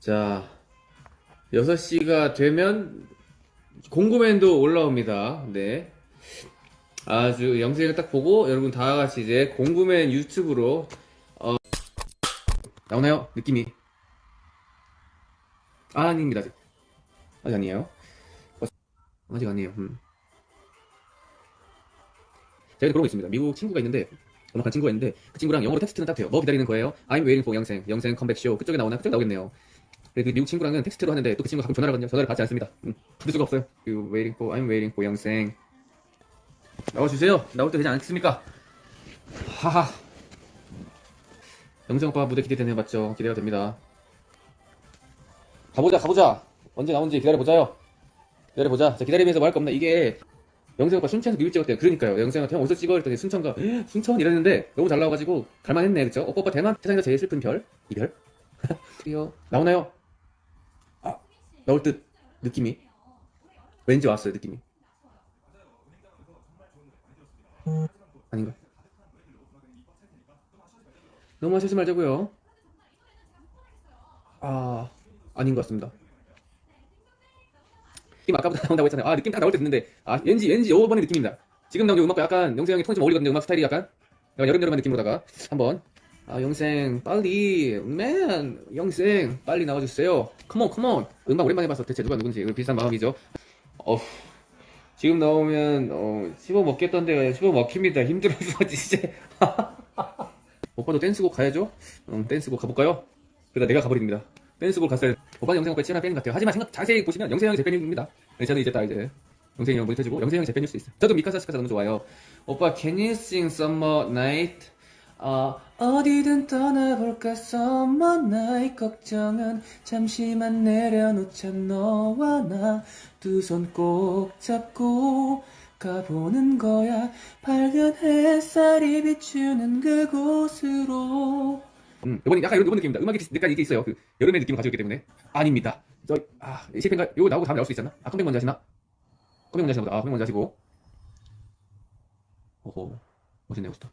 자, 6시가 되면 공구맨도 올라옵니다. 네. 아주 영상을 딱 보고 여러분 다 같이 이제 공구맨 유튜브로 어, 나오나요? 느낌이? 아, 아닙니다. 아직. 아니에요. 어, 아직 아니에요. 음. 제가 그런 거 있습니다. 미국 친구가 있는데 음악한 친구가 있는데 그 친구랑 영어로 텍스트는 딱 돼요. 뭐 기다리는 거예요? I'm waiting for 영생. 영생 컴백 쇼. 그쪽에 나오나? 그쪽에 나오겠네요. 그 미국 친구랑은 텍스트로 하는데 또 그 친구가 가끔 전화를 하거든요. 전화를 받지 않습니다. 음, 부를 수가 없어요. 그 waiting for I'm waiting for 영생. 나와주세요. 나올 때 되지 않겠습니까? 하하. 영생 오빠 무대 기대되네 맞죠? 기대가 됩니다. 가보자 가보자. 언제 나오는지 기다려보자요. 기다려보자. 자, 기다리면서 뭐할거 없나? 이게 영생 오빠 순천에서 뮤비 찍었대요. 그러니까요. 영생한테 형 어디서 찍어? 그랬더니 순천가 "헉, 순천 이랬는데 너무 잘 나와가지고 갈만했네. 그쵸? 오빠 오빠 대만 세상에서 제일 슬픈 별 이별 드디어 나오나요? 아 나올 듯 느낌이 왠지 왔어요 느낌이 아닌가? 너무 하시지 말자고요. 아 아닌 것 같습니다. 느낌 아까부터 나온다고 했잖아요. 아 느낌 딱 나올 때 듣는데 아 왠지 왠지 요번의 느낌입니다. 지금 나온 이 음악과 약간 영생 형이 톤이 좀 어울리거든요. 음악 스타일이 약간 여름여름한 느낌으로다가 한번 아 영생 빨리 맨 영생 빨리 나와주세요. 컴온 컴온 음악 오랜만에 봐서 대체 누가 누군지 그 비슷한 마음이죠. 어 지금 나오면 어 씹어 먹겠던데 씹어 먹힙니다. 힘들어서 진짜 오빠도 댄스곡 가야죠. 음, 댄스곡 가볼까요? 그러다 내가 가버립니다. 댄스곡 갔어요. 오빠는 영생 오빠 친한 팬인 것 같아요. 하지만 생각 자세히 보시면 영생 형이 제 팬입니다. 네, 저는 이제 딱 이제 영생이 형 모니터지고 영생 형이 제 팬일 수 있어요. 저도 미카사 스카사 너무 좋아요. 오빠 can you sing summer night? 어, 어디든 떠나볼까 summer night 걱정은 잠시만 내려놓자 너와 나 두 손 꼭 잡고 가보는 거야 밝은 햇살이 비추는 그곳으로 음, 이번에 약간 이런, 이런 느낌입니다. 음악이 약간 이게 있어요. 그 여름의 느낌을 가지고 있기 때문에 아닙니다. 저, 아, 실패인가? 이거 나오고 다음 나올 수 있잖아. 아, 컴백 먼저 하시나? 컴백 먼저 하시나 보다. 아, 컴백 먼저 하시고. 오호, 멋있네, 멋있다.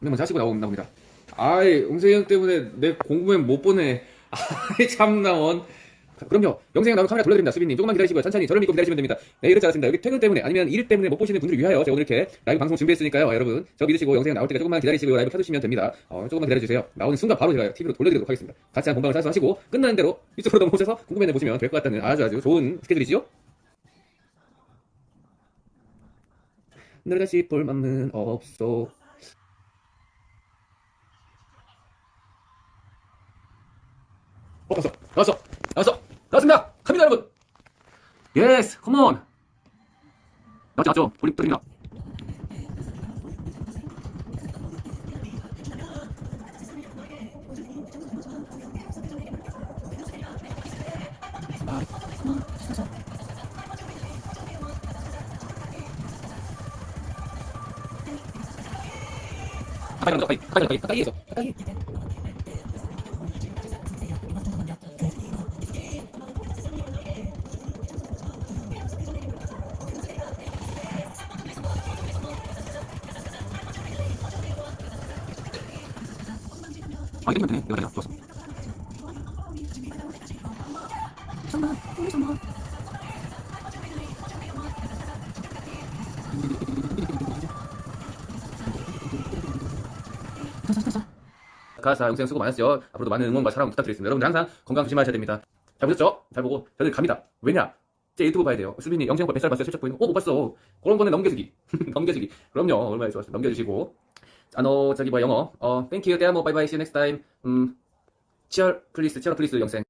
컴백 먼저 하시고 나옵니다. 봅니다. 아이, 응세이 형 때문에 내 공부면 못 보내. 아이, 참나 원. 그럼요. 영생 나오면 카메라 돌려드립니다. 수빈님. 조금만 기다리시고요. 천천히 저를 믿고 기다리시면 됩니다. 네, 이렇지 않습니다. 여기 퇴근 때문에 아니면 일 때문에 못 보시는 분들을 위하여 제가 오늘 이렇게 라이브 방송 준비했으니까요. 아, 여러분. 저 믿으시고 영생 나올 때까지 조금만 기다리시고 라이브 켜두시면 됩니다. 어, 조금만 기다려주세요. 나오는 순간 바로 제가 TV로 돌려드리도록 하겠습니다. 같이 한 본방을 짜서 하시고 끝나는 대로 이쪽으로 넘어오셔서 궁금해 보시면 될 것 같다는 아주 아주 좋은 스케줄이지요. 늘 다시 볼 맘은 없어. 어, 나왔어, 나왔어, 나왔어, 나왔습니다. 갑니다, 여러분. 예스, 컴온. 나왔죠, 나왔죠. 돌립 드립니다. 가까이 가까이 가까이 가까이 가까이에서 가까이. 아 이러면 되네. 내가 내가 좋았어. 가사 영생 수고 많았어요. 앞으로도 많은 응원과 사랑 부탁드리겠습니다. 여러분들 항상 건강 조심하셔야 됩니다. 잘 보셨죠? 잘 보고 저는 갑니다. 왜냐? 제 유튜브 봐야 돼요. 수빈이 영생 오빠 뱃살 봤어요? 슬쩍 보이는 거? 어, 못 봤어. 그런 거는 넘겨주기. 넘겨주기. 그럼요. 얼마나 좋았어요. 넘겨주시고. 아, 너, 저기 뭐 영어. 어, 땡큐, 떼아모, 바이바이, see you next time. 음, 치얼, 플리스, 치얼, 플리스, 영생.